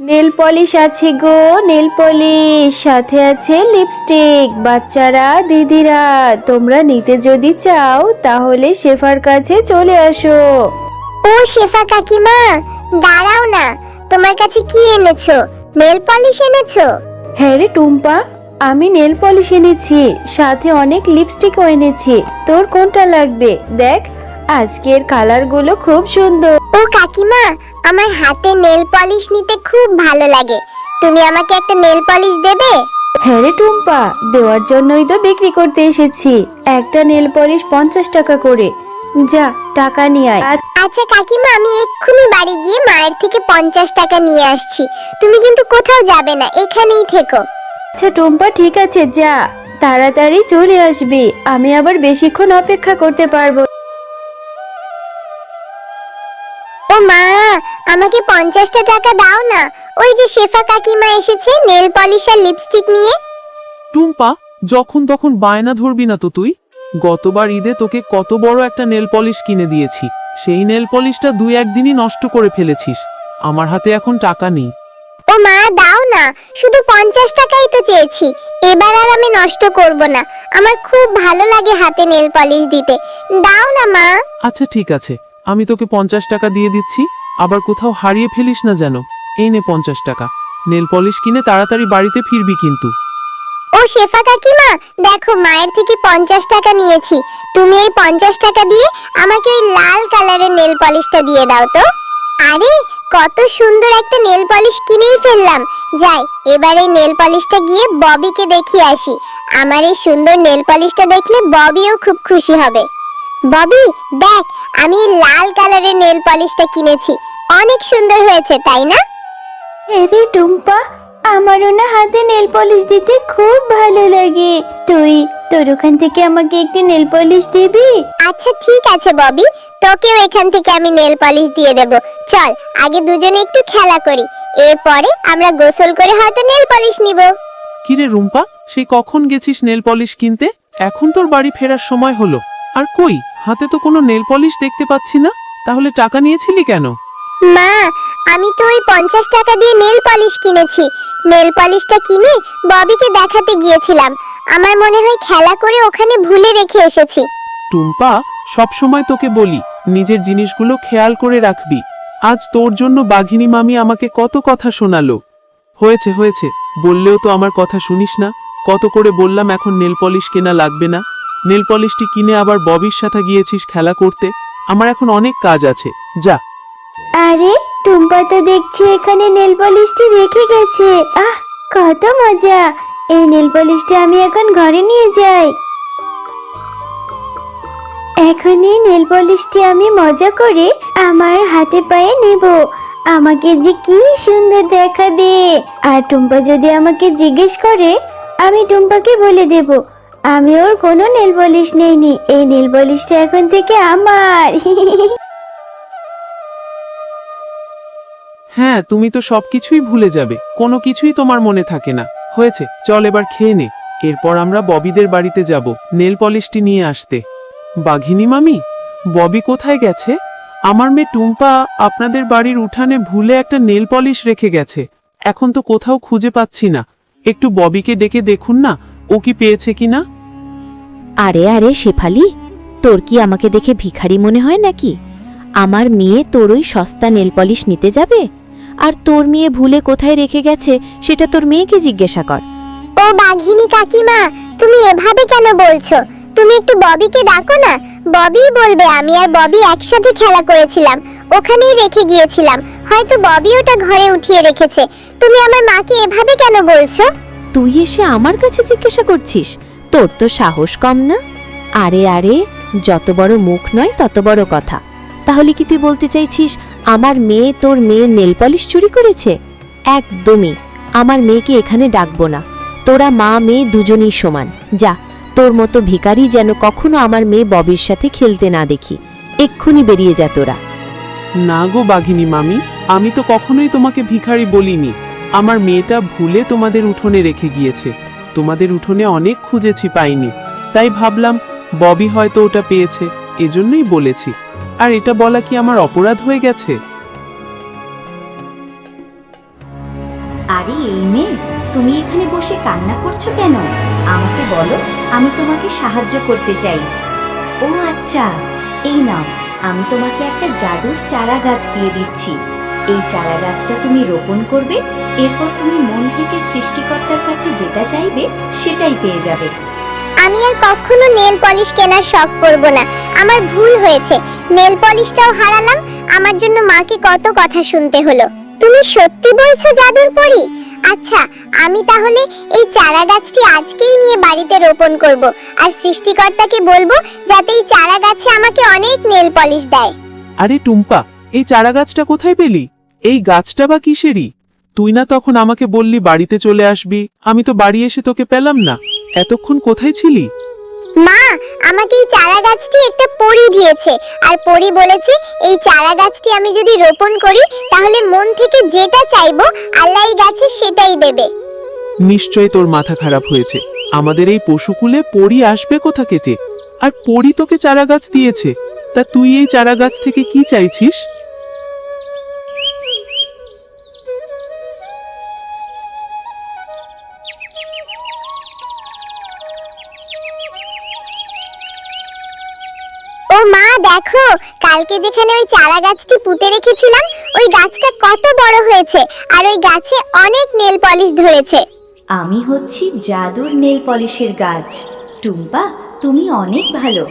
Nail polish আছে গো nail polish. সাথে আছে লিপস্টিক বাচ্চারা দিদিরা তোমরা নিতে যদি চাও তাহলে শেফার কাছে চলে আসো। ও শেফা কাকিমা দাঁড়াও না। তোমার কাছে কি এনেছো? নেল পলিশ এনেছো? হ্যাঁ রে টুম্পা আমি নেল পলিশ এনেছি। সাথে অনেক লিপস্টিকও এনেছি। তোর কোনটা লাগবে? দেখ আজকের কালারগুলো খুব সুন্দর। ও কাকিমা আমার হাতে নেল পলিশ নিতে খুব ভালো লাগে। তুমি আমাকে একটা নেল পলিশ দেবে? হ্যাঁ রে টুম্পা দেওয়ার জন্যই তো বিক্রি করতে এসেছি। একটা নেল পলিশ পঞ্চাশ টাকা করে। যা টাকা নিয়ে আয়। আচ্ছা কাকিমা আমি এক্ষুনি বাড়ি গিয়ে মায়ের থেকে পঞ্চাশ টাকা নিয়ে আসছি। তুমি কিন্তু কোথাও যাবে না এখানেই থেকো। আচ্ছা টুম্পা ঠিক আছে যা। তাড়াতাড়ি চলে আসবি। আমি আবার বেশিক্ষণ অপেক্ষা করতে পারব ও মা আমাকে পঞ্চাশটা টাকা দাও না। ওই যে শেফা কাকিমা এসেছে নেল পলিশ আর লিপস্টিক নিয়ে। টুম্পা যখন তখন বায়না ধরবি না তো তুই? গতবার ঈদে তোকে কত বড় একটা নেল পলিশ কিনে দিয়েছি। সেই নেল পলিশটা দুই একদিনই নষ্ট করে ফেলেছিস। আমার হাতে এখন টাকা নেই। ও মা দাও না। শুধু পঞ্চাশ টাকাই তো চেয়েছি। এবার আর আমি নষ্ট করব না। আমার খুব ভালো লাগে হাতে নেল পলিশ দিতে। দাও না মা। আচ্ছা ঠিক আছে। আমি তোকে পঞ্চাশ টাকা দিয়ে দিচ্ছি, আবার কোথাও হারিয়ে ফেলিস না যেন। এই নে পঞ্চাশ টাকা। নেল পলিশ কিনে তাড়াতাড়ি বাড়িতে ফিরবি কিন্তু। ও শেফা কাকিমা, দেখো মায়ের থেকে পঞ্চাশ টাকা নিয়েছি। তুমি এই পঞ্চাশ টাকা দিয়ে আমাকে ওই লাল কালারের নেল পলিশটা দিয়ে দাও তো। আরে, কত সুন্দর একটা নেল পলিশ কিনেই ফেললাম। যাই, এবার এই নেল পলিশটা গিয়ে ববিকে দেখিয়ে আসি। আমার এই সুন্দর নেল পলিশটা দেখলে ববিও খুব খুশি হবে। ববি দেখ আমি লাল কালারের নেল পলিশটা কিনেছি। অনেক সুন্দর হয়েছে তাই না? আরে টুম্পা আমারও না হাতে নেল পলিশ দিতে খুব ভালো লাগে। তুই তোর ওখান থেকে আমাকে একটি নেল পলিশ দিবি? আচ্ছা ঠিক আছে ববি। তোকেও এখান থেকে আমি নেল পলিশ দিয়ে দেব। চল আগে দুজনে একটু খেলা করি। এরপরে আমরা গোসল করে হয়তো নেল পলিশ নিব। কিরে রুম্পা সেই কখন গেছিস নেল পলিশ কিনতে? এখন তোর বাড়ি ফেরার সময় হলো। আর কই হাতে তো কোনো নেল পলিশ দেখতে পাচ্ছি না তাহলে টাকা নিয়েছিলি কেন? মা আমি তো ওই পঞ্চাশ টাকা দিয়ে নেল পলিশ কিনেছি। নেল পলিশটা কিনে ববিকে দেখাতে গিয়েছিলাম। আমার মনে হয় খেলা করে ওখানে ভুলে রেখে এসেছি। টুম্পা সব সময় তোকে বলি নিজের জিনিসগুলো খেয়াল করে রাখবি। আজ তোর জন্য বাঘিনী মামি আমাকে কত কথা শোনালো। হয়েছে হয়েছে বললেও তো আমার কথা শুনিস না। কত করে বললাম এখন নেল পলিশ কেনা লাগবে না। নেল পলিশটি কিনে আবার ববির সাথে গিয়েছিস খেলা করতে? আমার এখন অনেক কাজ আছে। যা। আরে টুম্পা তো দেখছি এখানে নেল পলিশটি রেখে গেছে। আহ, কত মজা। এই নেল পলিশটা আমি এখন ঘরে নিয়ে যাই। এখন এই নেল পলিশটি আমি মজা করে আমার হাতে পায়ে নেব। আমাকে যে কি সুন্দর দেখাবে। আর টুম্পা যদি আমাকে জিজ্ঞেস করে, আমি টুম্পাকে বলে দেব। আমি ওর কোনো নেল পলিশ নেইনি। এই নেল পলিশটা এখন থেকে আমার। হ্যাঁ তুমি তো সবকিছুই ভুলে যাবে। কোনো কিছুই তোমার মনে থাকে না। হয়েছে, চল এবার খেয়ে নে। এরপর আমরা ববিদের বাড়িতে যাব, নেল পলিশটি নিয়ে আসতে। বাঘিনী মামি, ববি কোথায় গেছে? আমার মেয়ে টুম্পা আপনাদের বাড়ির উঠানে ভুলে একটা নেল পলিশ রেখে গেছে। এখন তো কোথাও খুঁজে পাচ্ছি না। একটু ববিকে ডেকে দেখুন না। ও কি পেয়েছে কিনা আরে আরে শেফালি তোর কি আমাকে দেখে ভিখারি মনে হয় নাকি? আমার মেয়ে তোর ওই সস্তা নেল পলিশ নিতে যাবে? আর তোর মেয়ে ভুলে কোথায় রেখে গেছে সেটা তোর মেয়েকে জিজ্ঞাসা কর। ও বাঘিনী কাকিমা তুমি এভাবে কেন বলছো? তুমি একটু ববিকে ডাকো না? ববি বলবে আমি আর ববি একসাথে খেলা করেছিলাম ওখানেই রেখে গিয়েছিলাম। হয়তো ববি ওটা ঘরে উঠিয়ে রেখেছে। তুমি আমার মাকে এভাবে কেন বলছো? তুই এসে আমার কাছে জিজ্ঞাসা করছিস? তোর তো সাহস কম না? আরে আরে, যত বড় মুখ নয় তত বড় কথা। তাহলে কি তুই বলতে চাইছিস, আমার মেয়ে তোর মেয়ের নেল পলিশ চুরি করেছে? একদমই। আমার মেয়েকে এখানে ডাকবো না। তোরা মা, মেয়ে দুজনেই সমান। যা, তোর মতো ভিখারি যেন কখনো আমার মেয়ে ববির সাথে খেলতে না দেখি। এক্ষুনি বেরিয়ে যা তোরা। না গো বাঘিনী মামি, আমি তো কখনোই তোমাকে ভিখারি বলিনি। আমার মেয়েটা ভুলে তোমাদের উঠোনে রেখে গিয়েছে। তোমাদের উঠোনে অনেক খুঁজেছি পাইনি। তাই ভাবলাম, ববি হয়তো ওটা পেয়েছে, এজন্যই বলেছি। আর এটা বলা কি আমার অপরাধ হয়ে গেছে? আরে, এই মেয়ে, তুমি এখানে বসে কান্না করছ কেন? আমাকে বলো, আমি তোমাকে সাহায্য করতে চাই। ও আচ্ছা এই নাও, আমি তোমাকে একটা জাদুর চারা গাছ দিয়ে দিচ্ছি। এই চারা গাছটা তুমি রোপণ করবে এরপর তুমি মন থেকে সৃষ্টিকর্তার কাছে যেটা চাইবে সেটাই পেয়ে যাবে। আমি আর কখনো নেল পলিশ কেনার শখ করব না। আমার ভুল হয়েছে। নেল পলিশটাও হারালাম। আমার জন্য মাকে কত কথা শুনতে হলো। তুমি সত্যি বলছো জাদুর পরি? আচ্ছা আমি তাহলে এই চারা গাছটি আজকেই নিয়ে বাড়িতে রোপণ করব। আর সৃষ্টিকর্তাকে বলব যাতে এই চারা গাছে আমাকে অনেক নেল পলিশ দেয়। আরে টুম্পা এই চারা গাছটা কোথায় পেলি? এই গাছটা বা কিসেরই? তুই না তখন আমাকে বললি বাড়িতে চলে আসবি আমি তো বাড়ি এসে তোকে পেলাম না। এতক্ষণ কোথায় ছিলি? মা আমাকে এই চারা গাছটি একটা পরী দিয়েছে আর পরী বলেছে এই চারা গাছটি আমি যদি রোপণ করি তাহলে মন থেকে যেটা চাইব আল্লাহ এই গাছে সেটাই দেবে। নিশ্চয় তোর মাথা খারাপ হয়েছে। আমাদের এই পশুকুলে পরি আসবে কোথা কেচে আর পরি তোকে চারা গাছ দিয়েছে। তা তুই এই চারা গাছ থেকে কি চাইছিস? দেখো কালকে যেখানে ওই চারা গাছটি পুঁতে রেখেছিলাম ওই গাছটা কত বড় হয়েছে আর ওই গাছে অনেক নেল পলিশ ধরেছে। আমি হচ্ছি জাদুর নেল পলিশের গাছ। টুম্পা তুমি অনেক ভালো।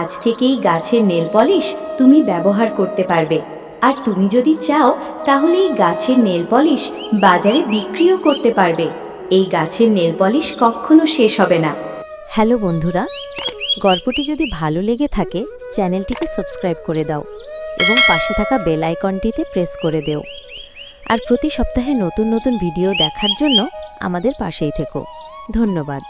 আজ থেকে এই গাছের নেল পলিশ তুমি ব্যবহার করতে পারবে। আর তুমি যদি চাও তাহলে এই গাছের নেল পলিশ বাজারে বিক্রিও করতে পারবে। এই গাছের নেল পলিশ কখনো শেষ হবে না। হ্যালো বন্ধুরা গল্পটি যদি ভালো লেগে থাকে চ্যানেলটিকে সাবস্ক্রাইব করে দাও এবং পাশে থাকা বেল আইকনটিতে প্রেস করে দেও। আর প্রতি সপ্তাহে নতুন নতুন ভিডিও দেখার জন্য আমাদের পাশেই থেকো। ধন্যবাদ।